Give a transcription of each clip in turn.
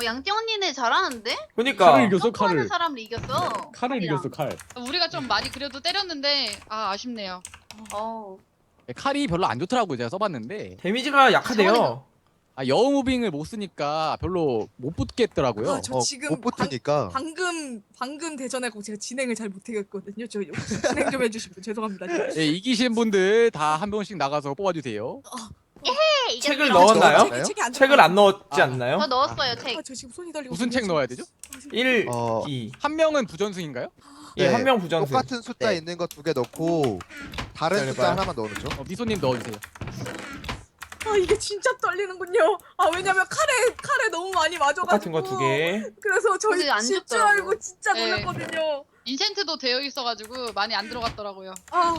어, 양띵 언니네 잘하는데? 그니까 칼을 이겼어 칼을. 사람을 이겼어. 칼을 칼이랑. 이겼어 칼. 우리가 좀 많이 그래도 때렸는데 아 아쉽네요. 어. 칼이 별로 안 좋더라고 제가 써봤는데 데미지가 약하대요 아 여우 무빙을 못 쓰니까 별로 못 붙겠더라고요. 아, 저 어, 지금 못 붙으니까 방, 방금 방금 대전하고 제가 진행을 잘 못하겠거든요. 저 혹시 진행 좀 해주시면 죄송합니다. 예, 이기신 분들 다 한 명씩 나가서 뽑아주세요. 네, 이겼어요. 책을 넣었나요? 책이, 책이 안 책을 안 넣었지 아. 않나요? 저 넣었어요 책. 아, 저 지금 손이 떨리고. 무슨 책 넣어야 되죠? 1, 어 2 한 명은 부전승인가요? 예, 네. 한 명 부전승 똑같은 숫자 네. 있는 거 두 개 넣고 다른 기다려봐요. 숫자 하나만 넣어놓죠 어, 미소님 넣어주세요. 아 이게 진짜 떨리는군요. 아 왜냐면 칼에 칼에 너무 많이 맞아가지고. 똑같은 거 두 개 그래서 저희 근데 안 질줄 죽더라고. 알고 진짜 네. 놀랐거든요. 인센트도 되어 있어가지고 많이 안 들어갔더라고요. 아,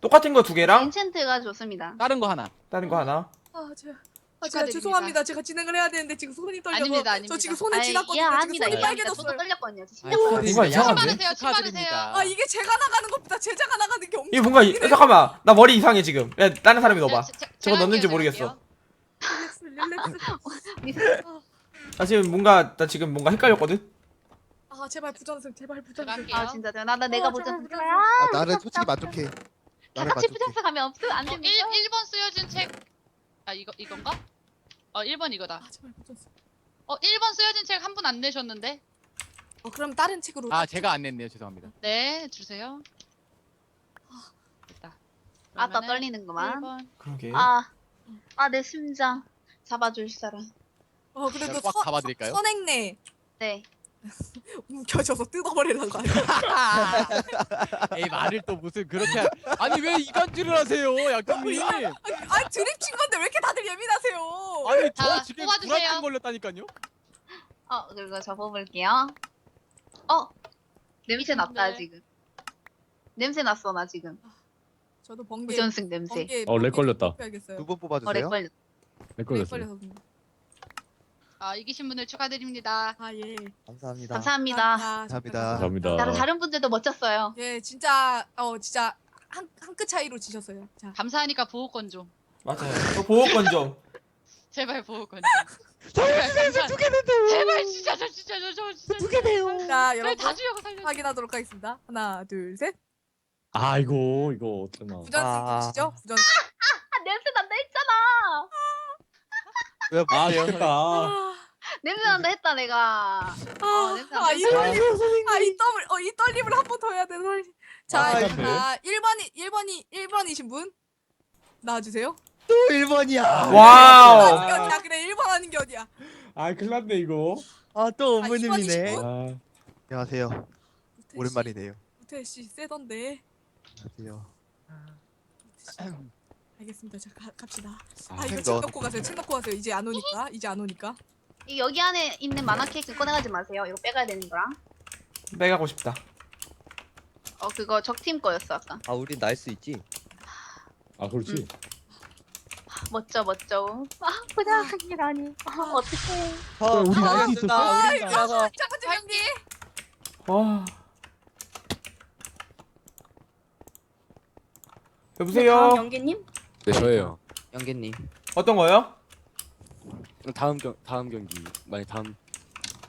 똑같은 거 두 개랑 인챈트가 좋습니다. 다른 거 하나. 다른 거 하나 아 제가. 아, 제가 축하드립니다. 죄송합니다. 제가 진행을 해야 되는데 지금 손이 떨려서 아닙니다, 아닙니다. 저 지금 손에 아이, 지났거든요. 지금. 손이. 저도 빨개졌어요. 떨렸거든요. 아, 뭔가 축하드립니다. 이상한데? 출발하세요, 축하드립니다. 아 이게 제가 나가는 것보다 제자가 나가는 게 엄청. 이게 뭔가 이- 잠깐만 나 머리 이상해 지금 야 다른 사람이 넣어봐 제- 제- 저거 제가 넣는지 할게요, 모르겠어 제가 릴렉스 릴렉스. 나 지금 뭔가 나 지금 뭔가 헷갈렸거든 아 제발 부전승 제발 제가 부전승. 할게요. 아 진짜 나, 나 내가 어. 제발 부전승. 아, 나는 솔직히 만족해 다 나는 같이 부전승 하면 없어 안 어, 1, 됩니다. 1번 쓰여진 책. 아 이거 이건가? 어 1번 이거다. 아 제발 부전승. 어 1번 쓰여진 책 한 분 안 내셨는데? 어 그럼 다른 책으로. 아 제가 안 냈네요. 죄송합니다. 네 주세요. 됐다. 아따 그러면은 떨리는구만. 1번. 그러게 아, 아 내 심장 잡아줄 사람. 어 그래도 제가 꽉 서- 잡아드릴까요? 선행네 네. 움켜져서 뜯어버리려고 하네. 에이 말을 또 무슨 그렇게 하... 아니 왜 이간질을 하세요, 약간님? 아 드립 친 건데 왜 이렇게 다들 예민하세요? 아니 저 자, 지금 뽑아주세요. 불안증 걸렸다니까요. 어 그리고 저 뽑을게요. 어 냄새 났다 네. 지금. 냄새 났어 나 지금. 저도 번개. 부전승 냄새. 번개. 어, 렉 걸렸다. 두 번 어 렉 뽑아주세요 걸렸. 렉렉 걸렸어. 걸려서. 아 이기신 분들 축하드립니다. 아 예. 감사합니다 감사합니다. 감사합니다. 감사합니다. 다른 다른 분들도 멋졌어요. 예 진짜 어 진짜 한 한 끗 차이로 지셨어요. 자. 감사하니까 보호권 좀. 맞아요 저 보호권 좀 제발 보호권 좀. 제발 감사. 제발 진짜 저 진짜 저, 저 진짜. 두개 내요. 자 저희 여러분 다 주려고 살려. 확인하도록 하겠습니다. 하나 둘 셋. 아이고 이거 어쩌나. 부전승 아. 보시죠. 부전승. 아 냄새 난다 했잖아. 왜아 보세요 좋겠다. 아, 냄새 난다 했다 내가. 아, 냄새 아, 이안 떨림, 아, 이 떨, 어, 이 떨림을 한 번 더 해야 되나? 자, 아, 네. 자, 1번이, 1번이, 1번이신 분 나와주세요. 또 1번이야 와우 아닌 게 어디야? 그래, 1번 아닌 게 어디야? 아 큰일 났네 이거. 아 또 아, 어머님이네 이번이시고? 아 안녕하세요 우태 씨, 오랜만이네요 우태 씨 세던데. 안녕하세요 우태 씨. 알겠습니다. 자, 가, 갑시다. 아, 아, 이거 책 책 넣어. 넣고 가세요. 책 넣고 가세요. 이제 안 오니까. 이제 안 오니까. 이 여기 안에 있는 만화 케이크 꺼내가지 마세요. 이거 빼가야 되는 거랑. 빼가고 싶다 어 그거 적팀 거였어 아까. 아 우린 날수 있지 아 그렇지. 멋져 멋져. 아 부장이라니. 아, 어떡해. 어 우리 날수 있었어? 우리 나가 첫 번째 경기. 와 다음 여보세요 연기님? 네 저예요 영계님 어떤 거요? 다음 경 다음 경기 만약 다음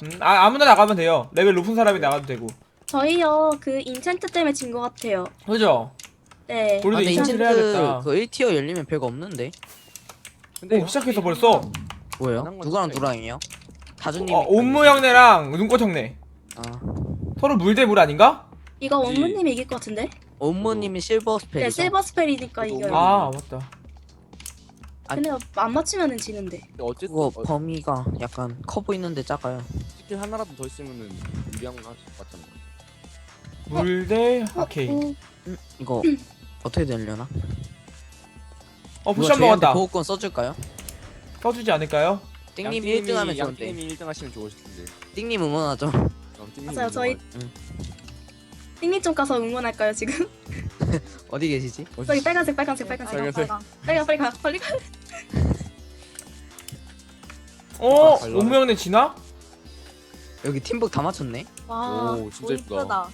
음, 아, 아무나 나가면 돼요 레벨 높은 사람이 나가도 되고 저희요 그 인챈트 때문에 진 것 같아요. 그죠? 네. 우리도 아, 근데 인챈트를 해야겠다 그 1티어 열리면 별거 없는데 오 시작했어 벌써 뭐예요? 한 누구랑 건데. 누구랑이요? 다주님 어, 옴무 형네랑 눈꽃 형네 아 서로 물 대 물 아닌가? 이거 원무님 이길 것 같은데? 옴모님이 실버 스펠이죠? 네 실버 스펠이니까 저도 이겨요. 아 맞다 근데 안 맞추면은 지는데. 어쨌든 그거 어, 범위가 약간 커 보이는데 작아요 스킬 하나라도 더 있으면은 유리한 같잖아 물대 어, 아케이 어, 음, 이거 어떻게 되려나? 어 포션 저희한테 먹었다 보호권 써줄까요? 써주지 않을까요? 띵님이 1등 하면 좋은데 아, 양팀이 1등 하시면 좋으실 텐데 띵님 응원하죠 띵님 맞아요, 저희- 응원. 띵님 좀 가서 응원할까요 지금? 어디 계시지? 저기 빨간색 빨간색 빨간색 빨간색. 빨간 빨리 가 빨리 가 어? 잘 온무 형네 지나? 여기 팀복 다 맞췄네. 와 오 진짜 이쁘다. 와,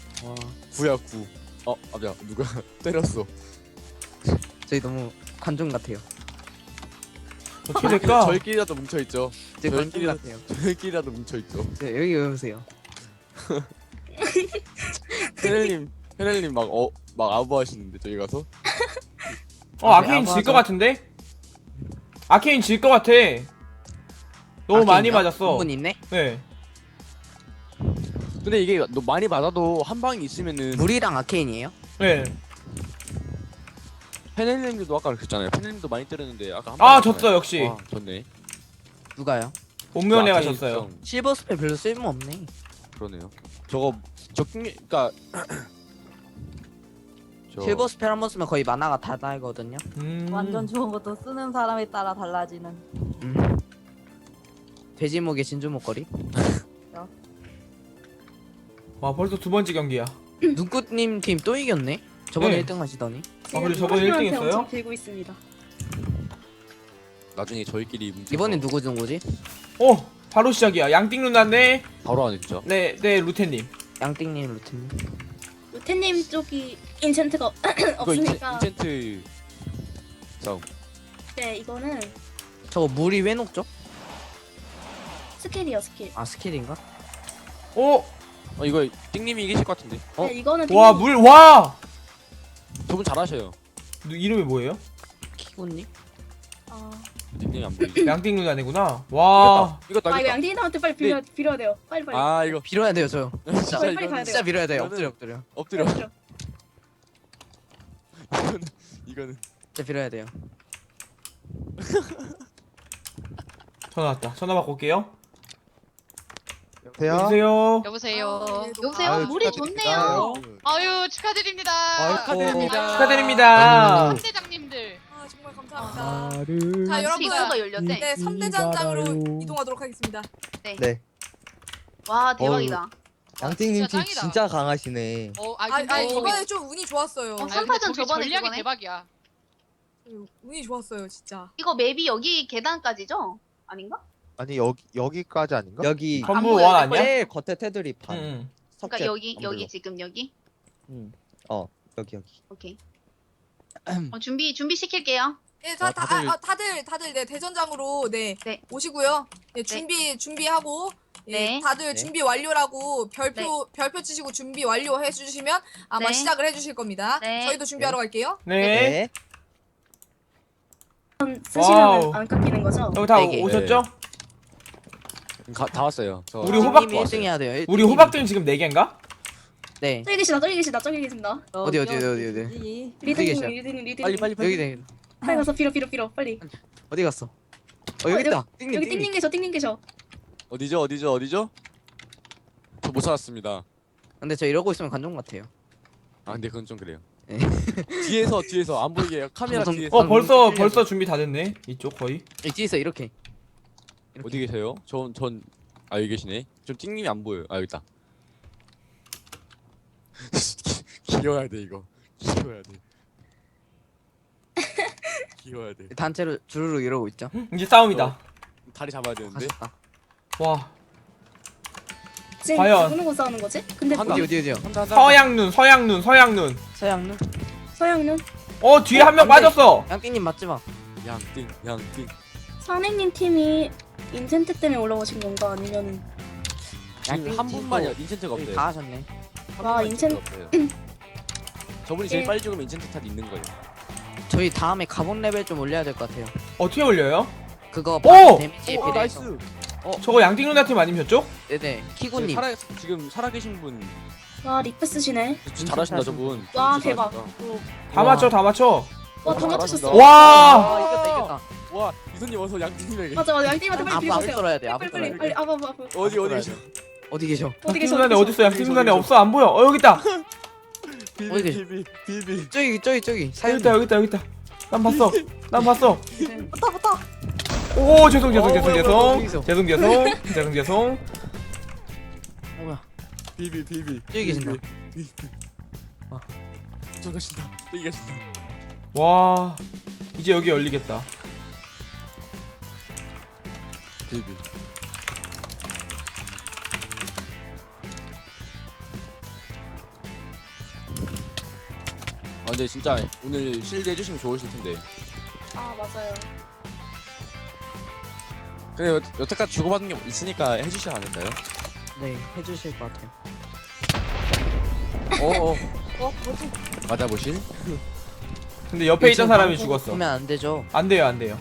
구야 구. 어, 아 야, 누가 때렸어. 저희 너무 관종 같아요. 어떻게 될까? 저희끼리라도 뭉쳐 있죠. 저희 관종 저희끼리 같아요. 저희끼리라도 뭉쳐 있죠. 네, 여기 왜 오세요? 헤렐님, 헤렐님 막 어, 막 아부 하시는데 저희 가서. 어 아케인 질 것 같은데? 아케인 질 것 같아 너무 많이 맞았어 분 있네. 네 근데 이게 너 많이 맞아도 한 방이 있으면은 물이랑 아케인이에요? 네. 페넬님도 아까 그랬잖아요. 페넬님도 많이 때렸는데 아까 한 아방 졌어 역시 와, 졌네. 누가요? 형네 아케인 가셨어요. 실버 스펠 별로 쓸모 없네. 그러네요. 저거 적중 그러니까 저 실버 스펠 한 번 쓰면 거의 만화가 다 달거든요. 음. 완전 좋은 것도 쓰는 사람에 따라 달라지는. 음. 돼지목에 진주 목걸이. 와 벌써 두 번째 경기야 눈꽃님 팀 또 이겼네. 저번에 네. 1등 하시더니. 아, 그래, 저번에 일등 한테 했어요? 엄청 빌고 있습니다 나중에 저희끼리 이번엔 누구 준 거지? 어 바로 시작이야 양띵 누나네 바로 하네 진짜. 네 네 루테님 양띵님 루틴. 루테님 쪽이 인챈트가 이거 없으니까 인챈트 싸움. 네 이거는 저거 물이 왜 녹죠? 스킬이요 스킬 아 스킬인가? 어? 어 이거 띵님이 이기실 것 같은데. 어? 네 이거는 와 물 와! 저분 잘하셔요. 누- 이름이 뭐예요? 키군님? 아, 닉네임 안 보이죠? 양띵 누나네구나 와 이겼다. 아 이거 이겼다. 양띵님한테 빨리 빌려 빌어야 돼요 빨리 빨리 아 이거 빌어야 돼요 저. 진짜 빨리 빨리 이거는 가야 돼요. 진짜 빌어야 돼요. 엎드려 엎드려. 엎드려. 이거는 이거는 진짜 빌어야 돼요. 전화 왔다 전화 받고 올게요 여보세요? 여보세요 여보세요. 여보세요 아유, 물이 축하드립니다. 좋네요 아유 축하드립니다. 아이고. 축하드립니다. 축하드립니다 선대장님들. 감사합니다. 자 여러분. 시그가 열렸대 네 3대장장으로 받아요. 이동하도록 하겠습니다. 와 대박이다 양띵님 팀 진짜 강하시네. 어, 아, 아 근데 아 이번에 좀 운이 좋았어요. 어, 아니, 근데 삼파전 거기 저번에 전략이 그거네. 대박이야. 운이 좋았어요 진짜. 이거 맵이 여기 계단까지죠? 아닌가? 아니 여기 여기까지 아닌가? 여기 안 보여요, 원 아니야? 제일 겉에 테두리 반응 그러니까 여기 여기 지금 여기 여기 여기 오케이 음. 어, 준비 준비 시킬게요 예, 자, 아, 다, 다들- 아, 아, 다들 다들 네 대전장으로 네, 네. 오시고요. 네, 준비 준비하고 예, 네. 다들 네. 준비 완료라고 별표 별표 치시고 준비 완료 해 주시면 아마 네. 시작을 해 주실 겁니다. 네. 저희도 준비하러 갈게요. 네 쓰시면 와우. 안 깎이는 거죠? 여기 다 네 개. 오셨죠? 가, 다 왔어요. 저 우리 호박 님 1등 해야 돼요. 우리 님. 호박등 지금 4개인가? 네. 저기 계시다 저기 계시다 저기 계신다 어디 어디 어디 어디 어디. 리드님 계셔? 리드님 리드님 빨리 빨리 빨리. 여기 네. 빨리 가서 빌어 빌어 빌어 빨리 어디 갔어? 어 여기 있다. 띵님 여기 띵님. 띵님 계셔 띵님 계셔 어디죠 어디죠 어디죠? 저 못 찾았습니다. 근데 저 이러고 있으면 관종 같아요. 아 근데 그건 좀 그래요. 네. 뒤에서 뒤에서 안 보이게 카메라 방송- 뒤에서 어 벌써. 벌써 준비 다 됐네 이쪽 거의 이 뒤에서 이렇게. 이렇게. 어디 계세요? 전전 아 여기 계시네. 좀 띵님이 안 보여요. 아 여기 있다. 귀여워야 돼 이거. 귀여워야 돼. 귀여워야 돼. 단체로 주르륵 이러고 있죠. 이제 싸움이다 다리 잡아야 되는데. 하셨다. 와 지금 과연. 누구 누구 싸우는 거지? 근데 한다. 어디 어디 어디요? 한다 한다. 서양눈 서양눈 서양눈 서양눈. 서양은 어 뒤에 한명 안 돼. 빠졌어 양띵님 맞지 마. 양띵 양띵. 선행님 팀이 인챈트 때문에 올라오신 건가 아니면 지금 한 분만 인챈트가 없어요. 다 하셨네. 한 와, 분만 인챈-. 저분이 제일 예. 빨리 죽으면 인챈트 탑 있는 거예요. 저희 다음에 가본 레벨 좀 올려야 될 것 같아요. 어떻게 올려요? 그거 오! 받은 데미지에 오, 비례해서. 나이스. 저거 양띵 누나 팀 저쪽? 네네. 키군님. 살아 지금 살아계신 분 와 리프 쓰시네 진짜 잘하신다 저분. 와, 진짜 대박. 잘하신다. 다 와. 맞춰 다 맞춰 와다 잘하신다. 맞추셨어 와 아, 이겼다 이겼다. 와 이선님 어서 양띵님에게. 맞아 맞아 양띵한테 빨리 빌어보세요 떨어야 돼. 빨리 빨리 떨어야 빨리 돼. 아봐 아봐 아봐 어디 어디 계셔? 어디 계셔? 어디 양띵 계셔 누나네 양띵 누나네? 없어 안 보여 어 여기 있다 비비 어디? 비비 비비. 저기 저기 저기 여기 사연. 있다 여기 있다 여기 있다 난 봤어 난 봤어 왔다 왔다. 오 죄송 죄송 어, 죄송 뭐야, 뭐야, 뭐야, 죄송? 죄송 죄송 죄송 죄송 뭐야? 비비 비비. 저기 계신다. 가신다. 저기 가신다. 와 이제 여기 열리겠다 데뷔. 근데 진짜 오늘 실드 해주시면 좋으실 텐데. 아 맞아요. 근데 여, 여태까지 주고받은 게 있으니까 해주시지 않을까요? 네 해주실 것 같아요. 어 어 어 뭐지? 맞아보실? 근데 옆에 있던 사람이 죽었어 보면 안 되죠. 안 돼요 안 돼요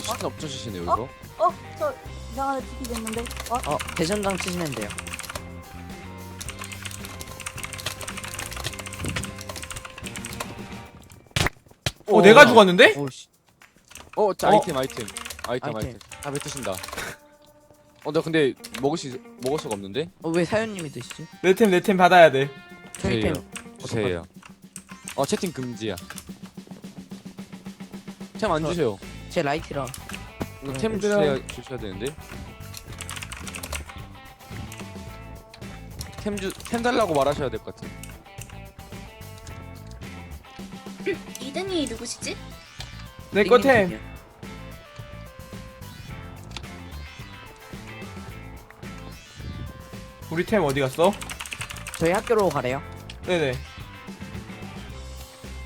시간 없어지시네요 이거. 어저 이상한 애 TP 됐는데. 어? 어 대전장 치시면 돼요. 어 내가 죽었는데? 오씨. 어, 자 어? 아이템 아이템 아이템 아이템. 아이템 다 뱉으신다. 어, 나 근데 먹을 수 먹을 수가 없는데? 어왜 사연님이 드시지? 내 템 내 템 받아야 돼 저희 템. 보세요. 어, 채팅 금지야. 템 안 저- 주세요. 제 라이트라. 이거 템 얘들아. 주셔야 주셔야 되는데. 템 주, 템 달라고 말하셔야 될 것 같아. 이든이 누구시지? 내거템 우리 템 어디 갔어? 저희 학교로 가래요. 네네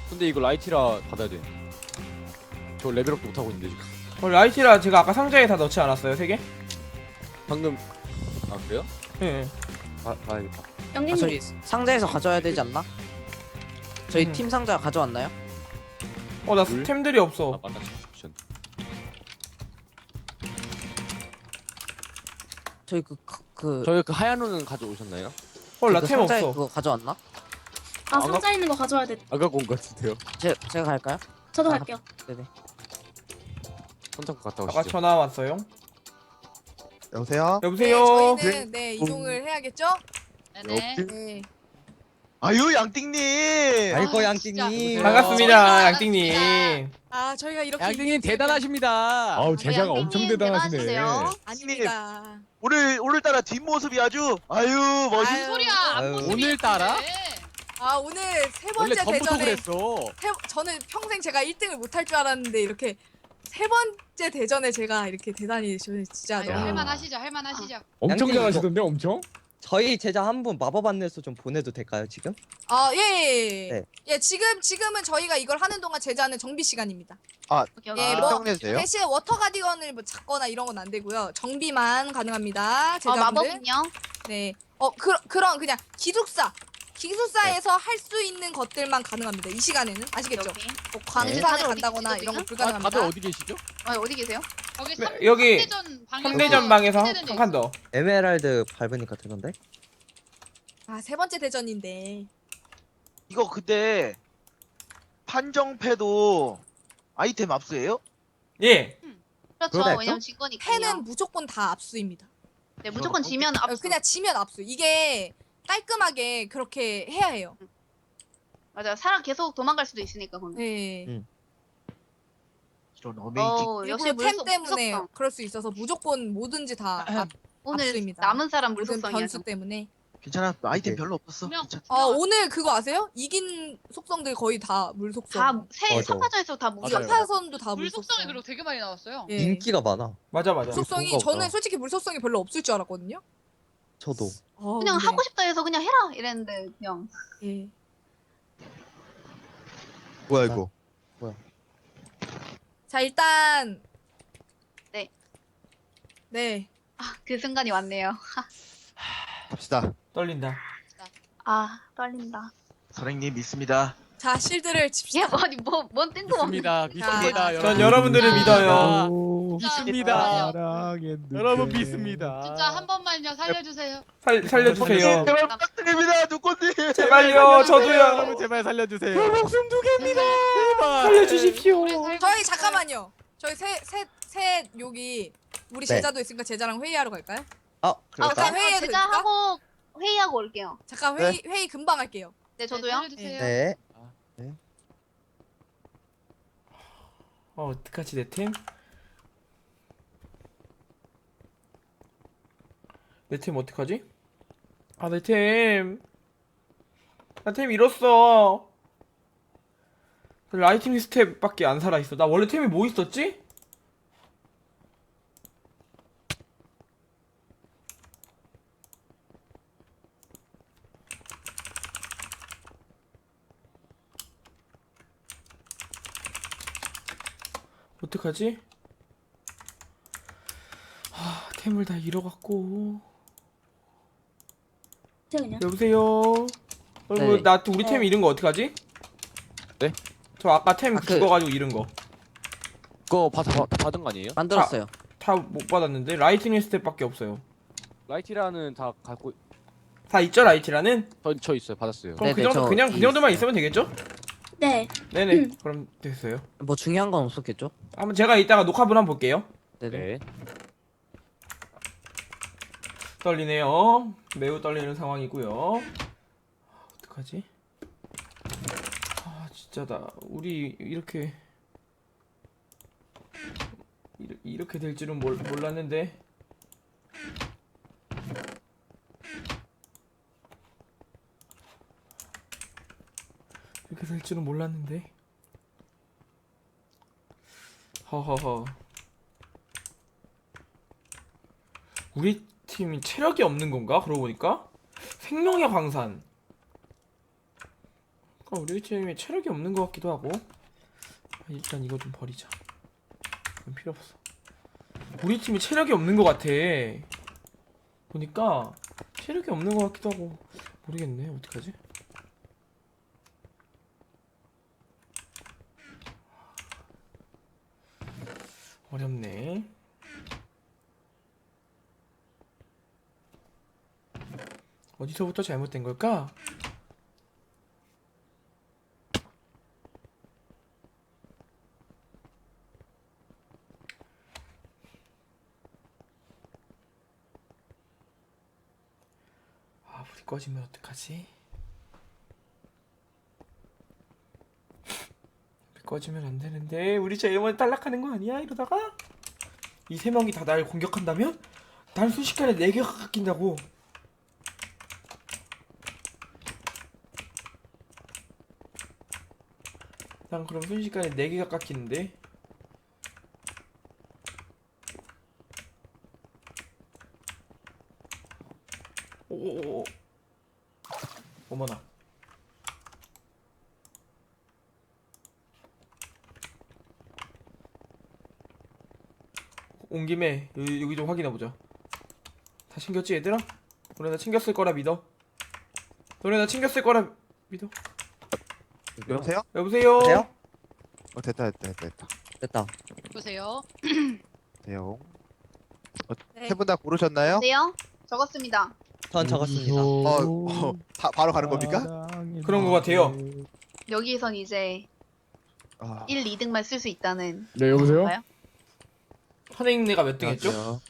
근데 이거 라이티라 받아야 돼. 저 레벨업도 못 하고 있는데 지금. 어, 라이티라 제가 아까 상자에 다 넣지 않았어요? 세 개? 방금 아 그래요? 네봐 봐야겠다. 아, 영진님. 저희 상자에서 가져야 되지 않나? 저희 음. 팀 상자 가져왔나요? 어 나 물? 템들이 아 없어 맞다. 션. 저희 그 그. 저희 그 하얀 옷은 가져오셨나요? 헐나그템 상자에 없어 그거 가져왔나? 아 상자 있는 거 가져와야 돼. 아까 온것 같은데요. 제 제가 갈까요? 저도 아, 갈게요. 네네. 손잡고 갔다 아까 오시죠. 전화 왔어요 여보세요? 여보세요 네, 저희는 네 이동을 해야겠죠? 네네. 네. 아유 양띵님. 아이고 아, 양띵님. 진짜. 반갑습니다 양띵님 아 저희가 이렇게 양띵님 대단하십니다. 아우 제자가 엄청 대단하시네. 아닙니다. 오늘 오늘따라 뒷모습이 아주 아유 멋있. 소리야? 아유. 앞모습이 오늘따라? 예쁜데. 아 오늘 세 원래 번째 전부터 대전에 그랬어. 세, 저는 평생 제가 1등을 못할 줄 알았는데 이렇게 세 번째 대전에 제가 이렇게 대단히 저는 진짜 아유, 너무 할만하시죠, 할만하시죠. 엄청 잘하시던데 엄청? 저희 제자 한 분 마법 안내서 좀 보내도 될까요 지금? 아, 예, 예. 네. 예, 지금 지금은 저희가 이걸 하는 동안 제자는 정비 시간입니다. 오케이. 예, 아, 뭐 정리해도 돼요? 대신 워터 가디건을 뭐 찾거나 이런 건 안 되고요. 정비만 가능합니다. 어 제자분들. 마법은요? 네. 어, 그, 그런 그냥 기숙사. 기숙사에서 할 수 있는 것들만 가능합니다. 이 시간에는 아시겠죠? 여기. 뭐 네. 광산에 다들 간다거나 이런 거 계시죠, 아, 다들 불가능합니다. 어디 계시죠? 아 어디 계세요? 거기 네, 3, 여기 3대전 방에서 3대전 방에서 한 칸 더 에메랄드 밟으니까 되던데? 아, 세 번째 대전인데. 이거 근데 판정패도 아이템 압수예요? 예 그렇죠. 그거다 왜냐면 진 거니까요. 패는 무조건 다 압수입니다. 네 무조건 지면 어, 압수. 그냥 지면 압수. 이게 깔끔하게 그렇게 해야 해요. 맞아. 사람 계속 도망갈 수도 있으니까 거기. 네. 음. 이런 어메이징 어 역시 템 물속 때문에 무섭다. 그럴 수 있어서 무조건 뭐든지 다 압- 오늘 압수입니다. 남은 사람 모든 물속성이야. 변수 때문에. 괜찮아 아이템 네. 별로 없었어 분명- 괜찮아 아 오늘 그거 아세요? 이긴 속성들 거의 다 물속성. 다새 맞아. 삼파전에서 다 무료. 맞아요. 삼파선도 다 물속성. 물속성이 그리고 되게 많이 나왔어요. 예. 인기가 많아. 맞아 맞아 물속성이 보다. 저는 솔직히 물속성이 별로 없을 줄 알았거든요. 저도. 아, 그냥 근데, 하고 싶다 해서 그냥 해라 이랬는데 그냥 예. 뭐야 이거? 자 일단 네. 네. 아, 그 순간이 왔네요. 갑시다. 떨린다 아 떨린다. 선생님 믿습니다 자 실드를 예 칩시다. 아니 뭐뭔 뜬금없는. 믿습니다. 믿습니다. 자, 여러분. 전 여러분들을 믿어요 믿습니다. 사랑했는데 여러분 믿습니다. 진짜 한 번만요 살려주세요. 살, 살려주세요 제발 부탁드립니다 누꼬님 제발요 저도요 여러분 제발 살려주세요. 목숨 두 개입니다 제발. 살려주십시오 저희. 잠깐만요. 저희 셋셋셋 여기 우리 네. 제자도 있으니까 제자랑 회의하러 갈까요? 아 아, 그럴까? 잠깐 회의해도 제가 하고 회의하고 올게요. 잠깐 회의 회의 금방 할게요. 네 네, 저도요. 살려주세요. 네. 어 어떡하지 내 템? 내템 어떡하지? 아 내템 나템 잃었어. 라이팅 스텝밖에 안 살아있어. 나 원래 템이 뭐 있었지? 어떡하지? 아, 템을 다 잃어갖고. 그냥 여보세요. 어, 네. 나 우리 템 잃은 거 어떡하지? 네? 저 아까 템 아, 그- 죽어가지고 잃은 거. 그거 받, 받, 받은 거 아니에요? 만들었어요. 다 못 받았는데 라이트닝 스텝밖에 없어요. 라이티라는 다 갖고 다 있죠 라이트라는? 저, 저 있어요 받았어요 그럼 그 네네, 정도 저 그냥 그이 정도만 있어요. 있으면 되겠죠? 네 네네. 그럼 됐어요. 뭐 중요한 건 없었겠죠? 한번 제가 이따가 녹화분 한번 볼게요. 네네. 네 떨리네요. 매우 떨리는 상황이고요. 아, 어떡하지? 아 진짜 나 우리 이렇게 이렇게 될 줄은 몰, 몰랐는데. 이렇게 될 줄은 몰랐는데. 허허허. 우리 팀이 체력이 없는 건가? 그러고 보니까 생명의 광산. 그러니까 우리 팀이 체력이 없는 것 같기도 하고. 아, 일단 이거 좀 버리자. 필요 없어. 우리 팀이 체력이 없는 것 같아. 보니까 체력이 없는 것 같기도 하고 모르겠네. 어떡하지? 어렵네. 어디서부터 잘못된 걸까? 아, 불이 꺼지면 어떡하지? 불이 꺼지면 안 되는데 우리 제일 먼저 탈락하는 거 아니야? 이러다가 이 세 명이 다 날 공격한다면 난 순식간에 네 개가 깎인다고. 난 그럼 순식간에 4개가 깎이는데 오오오 어머나 온 김에 여기, 여기 좀 확인해보자 다 챙겼지 얘들아? 너네 다 챙겼을 거라 믿어 너네 다 챙겼을 거라 믿어 여보세요? 여보세요? 여보세요? 어 됐다 됐다 됐다 됐다 됐다. 보세요. 돼요 네. 세 분 다 고르셨나요? 네요. 적었습니다. 전 적었습니다. 어, 어 바, 바로 가는 겁니까? 그런 거 같아요 여기선 이제 아, 1, 2등만 쓸 수 있다는. 네 여보세요? 건가요? 선생님네가 몇 등 했죠? 안녕하세요.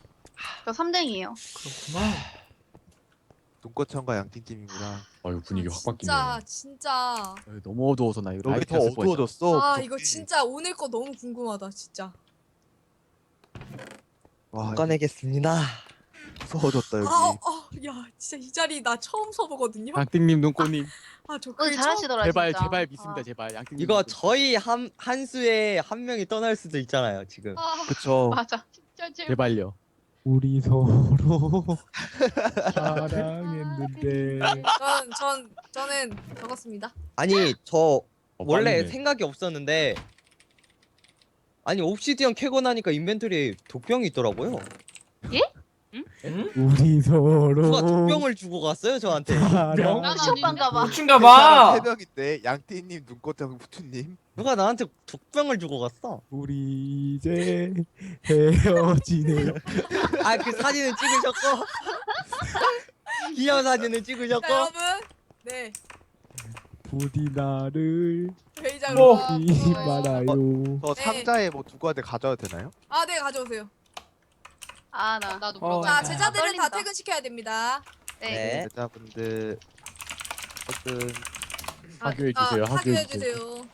저 3등이에요. 그렇구만 눈꽃천과 양띵찜이구나 아유 분위기 확 바뀌네 진짜 진짜. 너무 어두워서 나 이거 여기 라이트 더 켰을. 어두워졌어 아. 이거 진짜 오늘 거 너무 궁금하다 진짜. 와 꺼내겠습니다. 무서워졌다 여기 아, 어, 야 진짜 이 자리 나 처음 서보거든요. 양띵님 눈꽃님 아저 오늘 잘하시더라 제발 진짜. 제발 믿습니다 아. 제발 양띵님 이거 눈꽃. 저희 한, 한 수에 한 명이 떠날 수도 있잖아요, 지금. 아 그쵸 맞아. 진짜 제발. 제발요 우리 서로 사랑했는데 전, 전, 저는 적었습니다. 아니, 저 원래 빨리네. 생각이 없었는데 아니, 옵시디언 캐고 나니까 인벤토리에 독병이 있더라고요. 응? 우리 서로 누가 독병을 주고 갔어요, 저한테. 난 쇼pan가 봐. 미친가봐 세 명인데 양띵님 눈꽃하고 후투님 누가 나한테 독병을 주고 갔어. 우리 이제 헤어지네 아, 그 사진을 찍으셨고. 기념 사진을 자 찍으셨고. 여러분, 네 부디 나를 회의장으로. 뭐. 잊지 말아요 저 네. 상자에 뭐 두고 한테 가져와도 되나요? 아, 네 가져오세요. 아 나. 나도 어. 물어봐. 자 아, 제자들은 다 떨린다. 퇴근시켜야 됩니다. 네. 네. 여자분들 어떤 아, 학교해 아, 주세요, 학교해 학교해 주세요.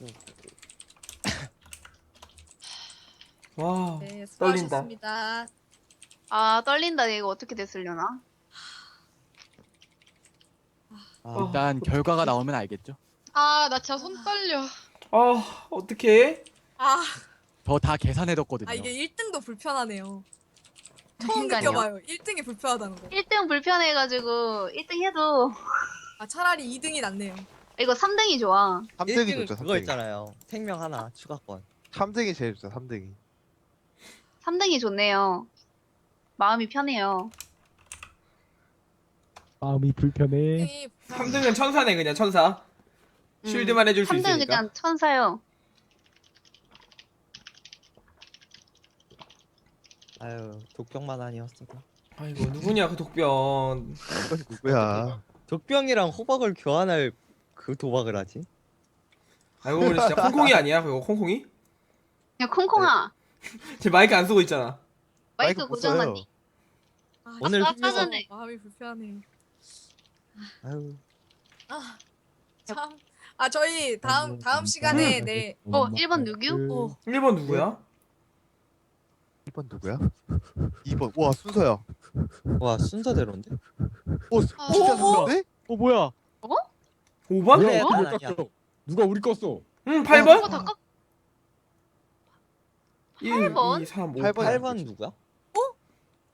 와 네, 떨린다. 수고하셨습니다. 아 떨린다. 이거 어떻게 됐으려나? 아, 일단 결과가 나오면 알겠죠. 아, 나 진짜 손 떨려. 아 어떡해 아, 저 다 계산해뒀거든요. 아 이게 1등도 불편하네요. 처음 그러니까요. 느껴봐요. 1등이 불편하다는 거. 1등 불편해가지고 1등 해도 아 차라리 2등이 낫네요. 이거 3등이 좋아. 3등이 1등 좋죠. 그거 3등이. 있잖아요. 생명 하나 추가권. 3등이 제일 좋죠. 3등이. 3등이 좋네요. 마음이 편해요. 마음이 불편해 1등이 3등은 천사네 그냥 천사 쉴드만 해줄 수 3등은 있으니까 음. 그냥 천사요. 아유 독병만 아니었어도. 아이고 누구냐 그 이건 누구야? 독병이랑 호박을 교환할 그 도박을 하지? 아이고 우리 진짜 콩콩이 아니야 그거 콩콩이? 야 콩콩아 제 마이크 안 쓰고 있잖아 마이크 못 고장났니? 아, 오늘 아까 흉내가- 전에 마음이 불편해. 아유 아, 참. 아 저희 다음 다음 시간에 네. 어 1번 누구? 어, 1번 누구야? 1번 누구야? 2번. 와, 순서야. 와 순서대로인데? 오, 아, 진짜 어, 어. 순서인데? 어 뭐야? 5번? 그래, 어? 난 아니야. 누가 우리 껐어 응 어, 8번? 다 깎... 1, 8번? 2, 3, 5, 8번. 8 8번 누구야?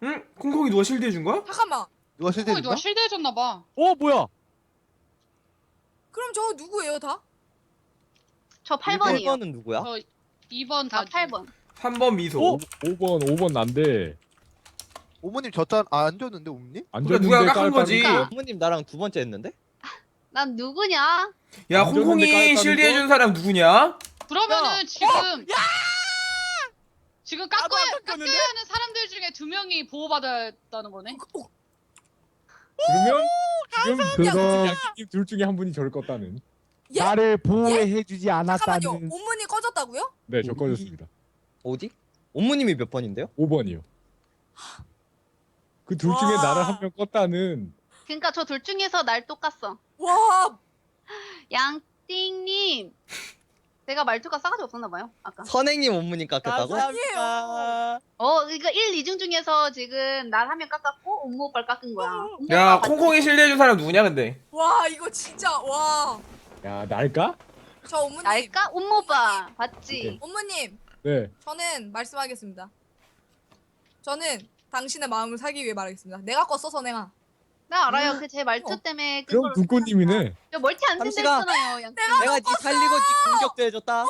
응? 콩콩이 누가 실드 해 준 거야? 잠깐만. 누가 실드 콩콩이 누가 줬나? 실드 해줬나 봐. 어 뭐야? 그럼 저 누구예요 다? 저 8번이요. 1번은 누구야? 저 2번 나다 8번. 3번 미소 오, 5번 5번 난데 오모님 졌잖아. 아, 안 줬는데, 오모님? 안 그러니까 줬는데 누가 깎은 깔 거지. 거. 부모님 나랑 두 번째 했는데? 난 누구냐? 야 안 줬는데 콩콩이 깔았다는 실드 거? 해준 사람 누구냐? 그러면은 지금 지금 깎아야 나도 안 깎였는데? 깎아야 하는 사람들 중에 두 명이 보호받았다는 거네. 그러면 지금 그거- 양팀 둘 중에 한 분이 저를 껐다는 예? 나를 보호해주지 잠깐만요. 않았다는 온문이 꺼졌다고요? 네저 꺼졌습니다 어디? 온무님이 몇 번인데요? 5번이요 그 둘 중에 와. 나를 한 명 껐다는 그러니까 저 둘 중에서 날 또 깠어. 와, 양띵님. 제가 말투가 싸가지 없었나 봐요. 아까. 선행님 온무님 깎였다고? 아, 어, 그러니까 1, 2중 중에서 지금 날한명 깎았고 옴모 오빠를 깎은 거야. 옴모 야 오빠가 콩콩이 실드 해준 사람 누구냐 근데 와 이거 진짜 와. 야 날까? 저 온무님. 날까? 옴모 오빠 봤지? 온무님, 네 저는 말씀하겠습니다. 저는 당신의 마음을 사기 위해 말하겠습니다. 내가 껐어 선행아. 나 알아요. 그 제 말투 어. 때문에 그럼 그걸 눈꽃님이네 저 멀티 안 된다 삼시가. 했잖아요. 양 내가 니 살리고 니 공격도 해줬다.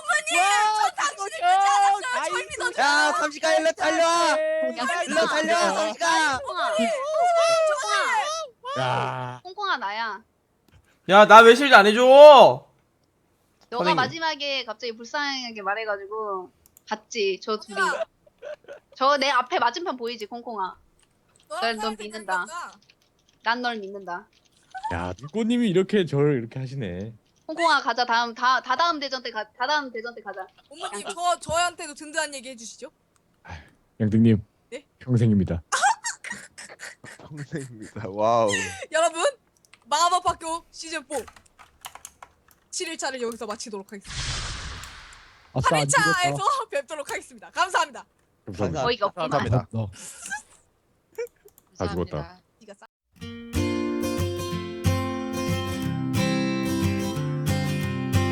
당신을 믿지 않았어요. 절 믿어줘. 야 삼시가 일로 달려. 일로 달려 삼시가. 콩콩아. 야 콩콩아 나야. 야 나 왜 실드 안 해줘? 너가 선생님. 마지막에 갑자기 불쌍하게 말해가지고 봤지 저 둘이. 저 내 앞에 맞은편 보이지 콩콩아. 널넌 믿는다. 난 널 믿는다. 야, 눈꽃님이 이렇게 저를 이렇게 하시네 콩콩아 가자 다음 다 다다음 대전 때 가 다다음 대전 때 가자. 온무님 저 저한테도 든든한 얘기 해주시죠. 양등님 네? 평생입니다 평생입니다. 와우. 여러분 마법 학교 시즌 4 7일차를 여기서 마치도록 하겠습니다. 아싸 안 8일차에서 죽었다 뵙도록 하겠습니다. 감사합니다. 감사합니다 어이가 없구만. 감사합니다. 너. 다 죽었다. 이가 싸.